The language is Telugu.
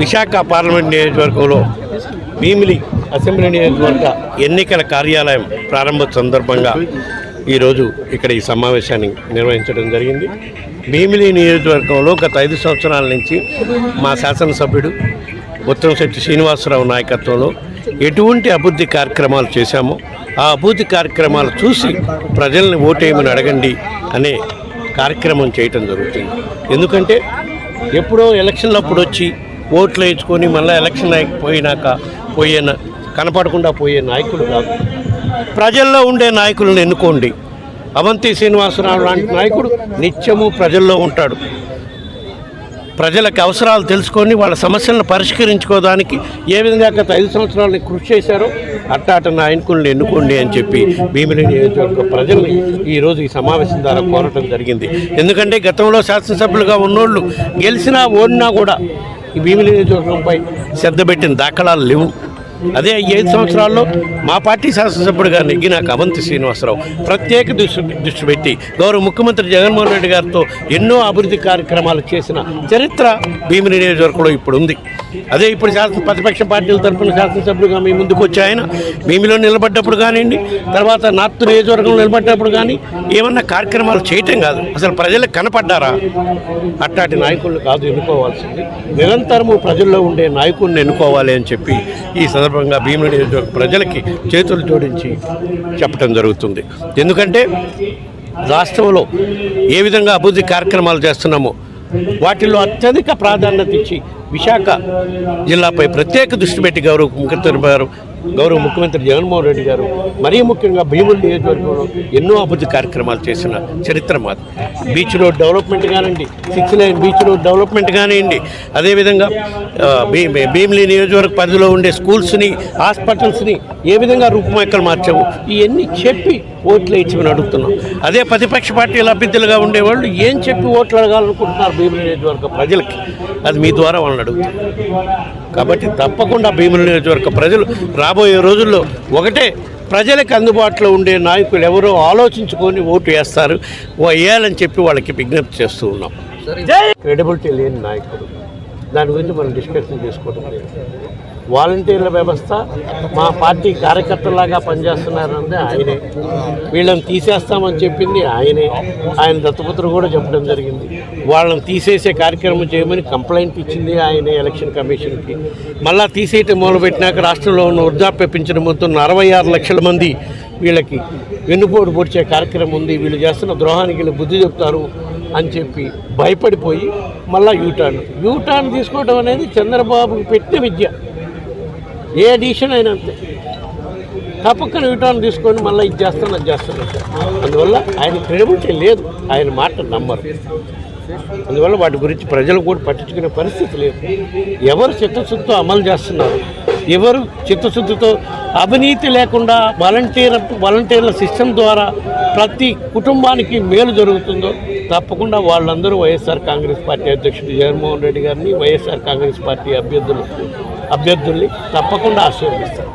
విశాఖ పార్లమెంట్ నియోజకవర్గంలో భీమిలి అసెంబ్లీ నియోజకవర్గ ఎన్నికల కార్యాలయం ప్రారంభ సందర్భంగా ఈరోజు ఇక్కడ ఈ సమావేశాన్ని నిర్వహించడం జరిగింది. భీమిలి నియోజకవర్గంలో గత ఐదు సంవత్సరాల నుంచి మా శాసనసభ్యుడు ఉత్తమశెట్టి శ్రీనివాసరావు నాయకత్వంలో ఎటువంటి అభివృద్ధి కార్యక్రమాలు చేశామో ఆ అభివృద్ధి కార్యక్రమాలు చూసి ప్రజల్ని ఓటేయమని అడగండి అనే కార్యక్రమం చేయటం జరుగుతుంది. ఎందుకంటే ఎప్పుడో ఎలక్షన్ అప్పుడు వచ్చి ఓట్లు వేయించుకొని మళ్ళీ ఎలక్షన్ అయిపోయినాక పోయే కనపడకుండా పోయే నాయకులు కాదు. ప్రజల్లో ఉండే నాయకులను ఎన్నుకోండి. అవంతి శ్రీనివాసరావు లాంటి నాయకుడు నిత్యము ప్రజల్లో ఉంటాడు. ప్రజలకు అవసరాలు తెలుసుకొని వాళ్ళ సమస్యలను పరిష్కరించుకోవడానికి ఏ విధంగా గత ఐదు సంవత్సరాలు కృషి చేశారో అట్టాట నాయకులను ఎన్నుకోండి అని చెప్పి భీమిలి నియోజకవర్గ ప్రజల్ని ఈరోజు ఈ సమావేశం ద్వారా కోరటం జరిగింది. ఎందుకంటే గతంలో శాసనసభ్యులుగా ఉన్నోళ్ళు గెలిచినా ఓడినా కూడా ఈ భీమిలి నియోజకవర్గంపై శ్రద్ధ పెట్టిన దాఖలాలు లేవు. అదే ఐదు సంవత్సరాల్లో మా పార్టీ శాసనసభ్యుడిగా నెగ్గినాక అవంతి శ్రీనివాసరావు ప్రత్యేక దృష్టి దృష్టి పెట్టి గౌరవ ముఖ్యమంత్రి జగన్మోహన్ రెడ్డి గారితో ఎన్నో అభివృద్ధి కార్యక్రమాలు చేసిన చరిత్ర భీమిని నియోజకవర్గంలో ఇప్పుడు ఉంది. అదే ఇప్పుడు శాసన ప్రతిపక్ష పార్టీల తరఫున శాసనసభ్యులుగా మీ ముందుకు వచ్చి ఆయన భీమిలో నిలబడ్డప్పుడు కానివ్వండి తర్వాత నార్త్ నియోజకవర్గంలో నిలబడ్డప్పుడు కానీ ఏమన్నా కార్యక్రమాలు చేయటం కాదు. అసలు ప్రజలకు కనపడ్డారా? అట్లాంటి నాయకులను కాదు ఎన్నుకోవాల్సింది. నిరంతరము ప్రజల్లో ఉండే నాయకుడిని ఎన్నుకోవాలి అని చెప్పి ఈ సందర్భంగా భీముల నియోజకవర్గ ప్రజలకి చేతులు జోడించి చెప్పడం జరుగుతుంది. ఎందుకంటే రాష్ట్రంలో ఏ విధంగా అభివృద్ధి కార్యక్రమాలు చేస్తున్నామో వాటిల్లో అత్యధిక ప్రాధాన్యత ఇచ్చి విశాఖ జిల్లాపై ప్రత్యేక దృష్టి పెట్టి గౌరవ ముఖ్యమంత్రి గారు గౌరవ ముఖ్యమంత్రి జగన్మోహన్ రెడ్డి గారు మరీ ముఖ్యంగా భీముల నియోజకవర్గంలో ఎన్నో అభివృద్ధి కార్యక్రమాలు చేసిన చరిత్ర మాది. బీచ్ రోడ్ డెవలప్మెంట్ కానివ్వండి six line beach road development కానివ్వండి అదేవిధంగా భీ భీమిలి నియోజకవర్గ పరిధిలో ఉండే స్కూల్స్ని హాస్పిటల్స్ని ఏ విధంగా రూపుమాకలు మార్చాము ఇవన్నీ చెప్పి ఓట్లు ఇచ్చి అడుగుతున్నాం. అదే ప్రతిపక్ష పార్టీల అభ్యర్థులుగా ఉండేవాళ్ళు ఏం చెప్పి ఓట్లు అడగాలనుకుంటున్నారు భీమిలి నియోజకవర్గ ప్రజలకి? అది మీ ద్వారా వాళ్ళని అడుగుతాం కాబట్టి తప్పకుండా భీముల నియోజకవర్గ ప్రజలు రాబోయే రోజుల్లో ఒకటే ప్రజలకు అందుబాటులో ఉండే నాయకులు ఎవరో ఆలోచించుకొని ఓటు వేస్తారు వేయాలని చెప్పి వాళ్ళకి విజ్ఞప్తి చేస్తూ ఉన్నాం. క్రెడిబిలిటీ లేని నాయకుడు. దాని గురించి మనం డిస్కషన్ చేసుకోవడం లేదు. వాలంటీర్ల వ్యవస్థ మా పార్టీ కార్యకర్తలాగా పనిచేస్తున్నారంటే ఆయనే. వీళ్ళని తీసేస్తామని చెప్పింది ఆయనే. ఆయన దత్తపుత్రుడు కూడా చెప్పడం జరిగింది. వాళ్ళని తీసేసే కార్యక్రమం చేయమని కంప్లైంట్ ఇచ్చింది ఆయనే ఎలక్షన్ కమిషన్కి. మళ్ళా తీసేయటం మొదలుపెట్టినాక రాష్ట్రంలో ఉన్న వృద్ధాప్య పింఛను మొత్తం అరవై ఆరు లక్షల మంది వీళ్ళకి వెన్నుపోటు పొడిచే కార్యక్రమం ఉంది. వీళ్ళు చేస్తున్న ద్రోహానికి వీళ్ళు బుద్ధి చెప్తారు. అని చెప్పి భయపడిపోయి మళ్ళా యూటర్న్. యూటర్న్ తీసుకోవడం అనేది చంద్రబాబుకి పెట్టిన విద్య. ఏ డిసిషన్ అయినా అంతే. తప్పకుండా యూటర్న్ తీసుకొని మళ్ళీ ఇది చేస్తాను అది చేస్తాను. అందువల్ల ఆయన క్రెడిబిలిటీ లేదు. ఆయన మాట నమ్మరు. అందువల్ల వాటి గురించి ప్రజలు కూడా పట్టించుకునే పరిస్థితి లేదు. ఎవరు చిత్తశుద్ధితో అమలు చేస్తున్నారు? ఎవరు చిత్తశుద్ధితో అవినీతి లేకుండా వాలంటీర్ వాలంటీర్ల సిస్టమ్ ద్వారా ప్రతి కుటుంబానికి మేలు జరుగుతుందో తప్పకుండా వాళ్ళందరూ వైఎస్ఆర్ కాంగ్రెస్ పార్టీ అధ్యక్షుడు జగన్మోహన్ రెడ్డి గారిని వైఎస్ఆర్ కాంగ్రెస్ పార్టీ అభ్యర్థులు అభ్యర్థుల్ని తప్పకుండా ఆశీర్వదిస్తారు.